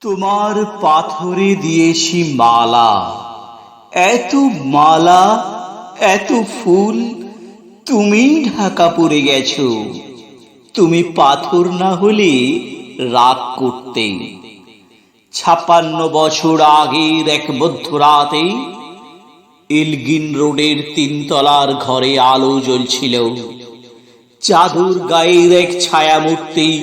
তোমার পাথরে দিয়েছি মালা। এত মালা, এত ফুল, তুমি ঢাকা পড়ে গেছো। তুমি পাথর না হলে রাগ করতে। ছাপ্পান্ন বছর আগের এক মধ্যরাতে ইলগিন রোডের তিনতলার ঘরে আলো জ্বলছিল। চাদর গায়ের এক ছায়া ছায়ামূর্তি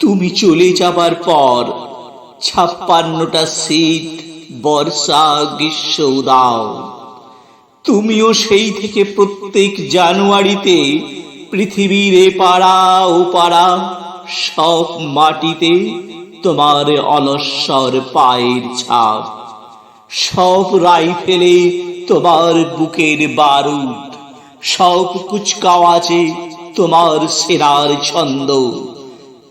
তুমি চলে যাবার পর ছাপ্পান্নটা শীত, বর্ষা, গ্রীষ্ম দাও তুমিও সেই থেকে প্রত্যেক জানুয়ারিতে পৃথিবীর এ পাড়া, ও পাড়া, সব মাটিতে তোমার অলস্বর পায়ের ছাপ। সব রাইফেলে তোমার বুকের বারুদ। সব কুচকাওয়াজে তোমার সেরার ছন্দ।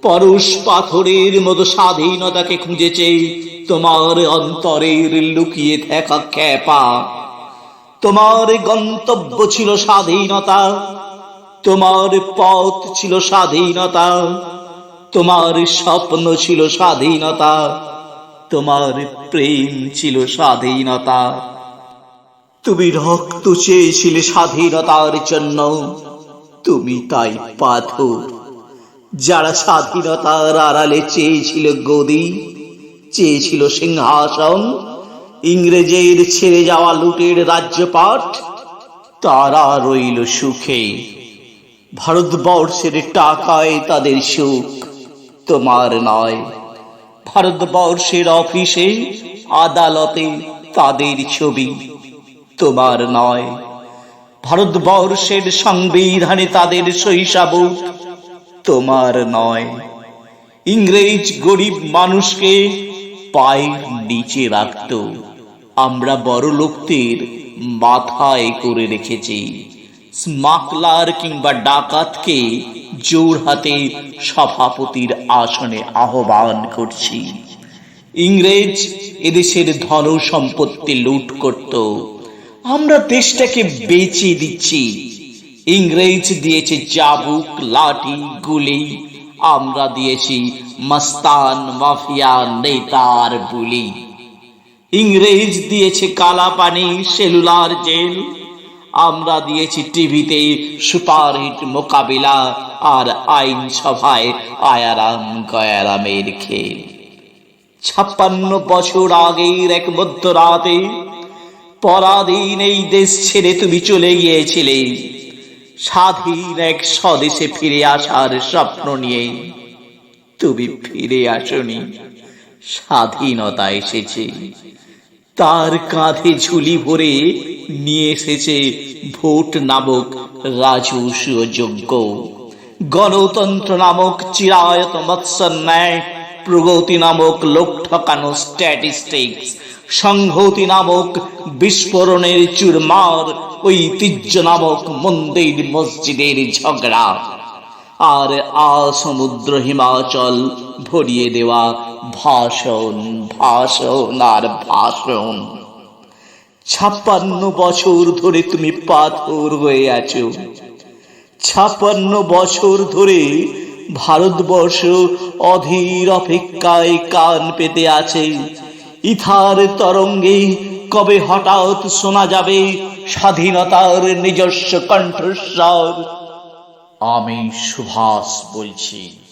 পরশ পাথরের মতো স্বাধীনতাকে খুঁজেছে তোমার অন্তরের লুকিয়ে থাকা খ্যাপা। তোমার গন্তব্য ছিল স্বাধীনতা, তোমার পথ ছিল স্বাধীনতা, তোমার স্বপ্ন ছিল স্বাধীনতা, তোমার প্রেম ছিল স্বাধীনতা। তুমি রক্ত চেয়েছিলে স্বাধীনতার জন্য, তুমি তাই পাথর যারা স্বাধীনতার আড়ালে চেয়েছিল গদি, চেয়েছিল সিংহাসন, ইংরেজের ছেড়ে যাওয়া লুটের রাজ্যপাট তারা রইল সুখে। ভারতবর্ষের টাকায় তাদের সুখ তোমার নয়। ভারতবর্ষের অফিসে, আদালতে তাদের ছবি তোমার নয়। ভারতবর্ষের সংবিধানে তাদের শৈশাবুক তোমার নয়। ইংরেজ গরিব মানুষকে পায়ের নিচে রাখত। আমরা বড় লোকদের মাথায় করে রেখেছি। স্মাকলার কিংবা ডাকাতকে জোর হাতে সভাপতির আসনে আহ্বান করছি। ইংরেজ এদেশের ধন সম্পত্তি লুট করত। আমরা দেশটাকে বেচে দিচ্ছি। ইংরেজ দিয়েছে চাবুক লাঠি, গুলি। আমরা দিয়েছি মস্তান মাফিয়া নেতার বুলি। ইংরেজ দিয়েছে কালা পানি, সেলুলার জেল। আমরা দিয়েছি টিভিতে সুপারহিট মোকাবিলা আর আইন সভায় আয়ারাম গয়ারামের খেল। ছাপ্পান্ন বছর আগের এক মধ্যরাতে, পরাধীন এই দেশ ছেড়ে তুমি চলে গিয়েছিলে। স্বাধীন এক স্বদেশে ফিরে আসার স্বপ্ন নিয়ে তুমি ফিরে আসনি। স্বাধীনতা এসেছে। তার কাঁধে ঝুলি ভরে নিয়ে এসেছে ভোট নামক রাজস্ব যোগ্য গণতন্ত্র নামক চিরায়ত মৎস্য ন্যায় প্রগতি নামক লোক ঠকানো স্ট্যাটিস্টিক্স সংহতি নামক বিস্ফোরণের চুরমার, ঐতিহ্য নামক মন্দির মসজিদের ঝগড়া। আর আ সমুদ্র হিমাচল ভরিয়ে দেওয়া ভাষণ ভাষণ আর ভাষণ। ছাপ্পান্ন বছর ধরে তুমি পাথর হয়ে আছো। ছাপ্পান্ন বছর ধরে ভারতবর্ষ অধীর অপেক্ষায় কান পেতে আছে। ইথার তরঙ্গে কবে হঠাৎ শোনা যাবে স্বাধীনতার নিজস্ব কণ্ঠস্বর? আমি সুভাষ বলছি।